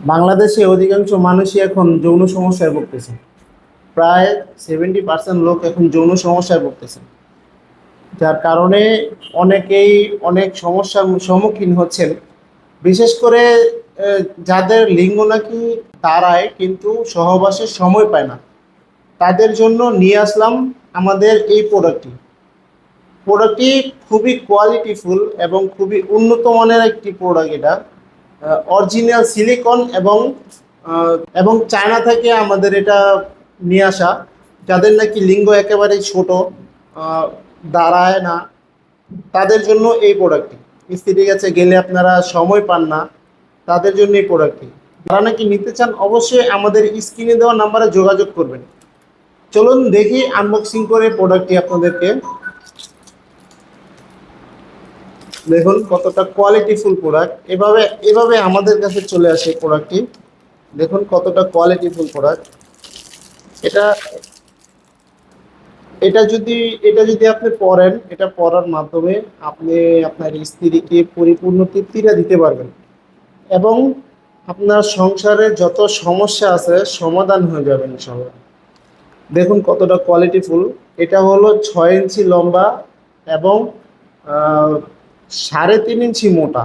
বাংলাদেশে অধিকাংশ মানুষই এখন যৌন সমস্যায় ভুগতেছে। প্রায় সেভেন্টি পার্সেন্ট লোক এখন যৌন সমস্যায় ভুগতেছে। যার কারণে অনেকেই অনেক সমস্যার সম্মুখীন হচ্ছেন। বিশেষ করে যাদের লিঙ্গ নাকি দাঁড়ায় কিন্তু সহবাসের সময় পায় না। তাদের জন্য নিয়ে আসলাম আমাদের এই প্রোডাক্টটি প্রোডাক্টটি খুবই কোয়ালিটিফুল এবং খুবই উন্নত মানের একটি প্রোডাক্ট এটা। অরিজিনাল সিলিকন এবং এবং চায়না থেকে আমাদের এটা নিয়ে আসা। যাদের নাকি লিঙ্গ একেবারে ছোট দাঁড়ায় না, তাদের জন্য এই প্রোডাক্টটি স্ত্রীর কাছে গেলে আপনারা সময় পান না, তাদের জন্য এই প্রোডাক্টটি তারা নাকি নিতে চান, অবশ্যই আমাদের স্ক্রিনে দেওয়া নাম্বারে যোগাযোগ করবেন। চলুন দেখি আনবক্সিং করে প্রোডাক্টটি আপনাদেরকে। দেখুন কতটা কোয়ালিটিফুল প্রোডাক্ট এভাবে এভাবে আমাদের কাছে চলে আসে প্রোডাক্টটি দেখুন কতটা কোয়ালিটিফুল প্রোডাক্ট এটা এটা যদি এটা যদি আপনি পড়েন এটা পড়ার মাধ্যমে আপনি আপনার স্ত্রীকে পরিপূর্ণ তৃপ্তিটা দিতে পারবেন। এবং আপনার সংসারে যত সমস্যা আছে, সমাধান হয়ে যাবে ইনশাল্লাহ দেখুন কতটা কোয়ালিটিফুল এটা হলো ছয় ইঞ্চি লম্বা এবং সাড়ে তিন ইঞ্চি মোটা।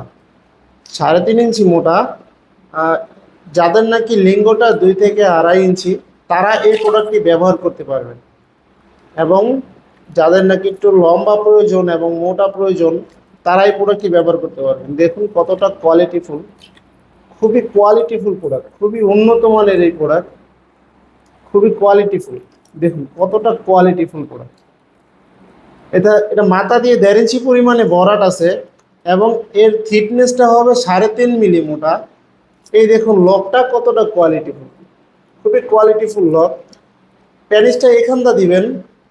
সাড়ে তিন ইঞ্চি মোটা। যাদের নাকি লিঙ্গটা দুই থেকে আড়াই ইঞ্চি, তারা এই প্রোডাক্টটি ব্যবহার করতে পারবেন। এবং যাদের নাকি একটু লম্বা প্রয়োজন এবং মোটা প্রয়োজন, তারা এই প্রোডাক্টটি ব্যবহার করতে পারবেন। দেখুন কতটা কোয়ালিটিফুল খুবই কোয়ালিটিফুল প্রোডাক্ট খুবই উন্নত মানের এই প্রোডাক্ট খুবই কোয়ালিটিফুল দেখুন কতটা কোয়ালিটিফুল প্রোডাক্ট এটা এটা মাথা দিয়ে দেড় ইঞ্চি পরিমাণে বরাট আছে এবং এর থিকনেসটা হবে সাড়ে তিন মিলি মোটা এই দেখুন, লকটা কতটা কোয়ালিটিফুল খুবই কোয়ালিটিফুল লক। প্যানিসটা এখানটা দিবেন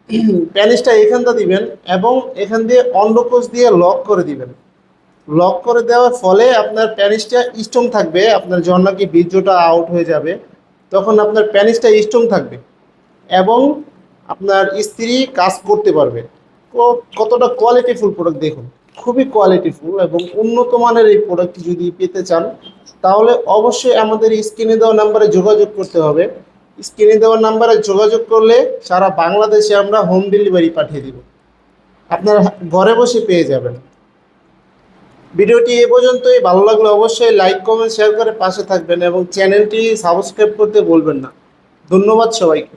প্যানিসটা এখানটা দিবেন এবং এখান দিয়ে অন্ডকোষ দিয়ে লক করে দিবেন। লক করে দেওয়ার ফলে আপনার প্যানিসটা স্ট্রং থাকবে, আপনার যখন নাকি বীর্যটা আউট হয়ে যাবে, তখন আপনার প্যানিসটা স্ট্রং থাকবে এবং আপনার স্ত্রী কাজ করতে পারবে। কতটা কোয়ালিটিফুল প্রোডাক্ট দেখুন। খুবই কোয়ালিটিফুল এবং উন্নত মানের এই প্রোডাক্ট যদি পেতে চান, তাহলে অবশ্যই আমাদের স্ক্রিনে দেওয়া নাম্বারে যোগাযোগ করতে হবে। স্ক্রিনে দেওয়া নাম্বারে যোগাযোগ করলে সারা বাংলাদেশে আমরা হোম ডেলিভারি পাঠিয়ে দিব। আপনারা ঘরে বসে পেয়ে যাবেন। ভিডিওটি এ পর্যন্তই। ভালো লাগলে অবশ্যই লাইক কমেন্ট শেয়ার করে পাশে থাকবেন এবং চ্যানেলটি সাবস্ক্রাইব করতে বলবেন না। ধন্যবাদ সবাইকে।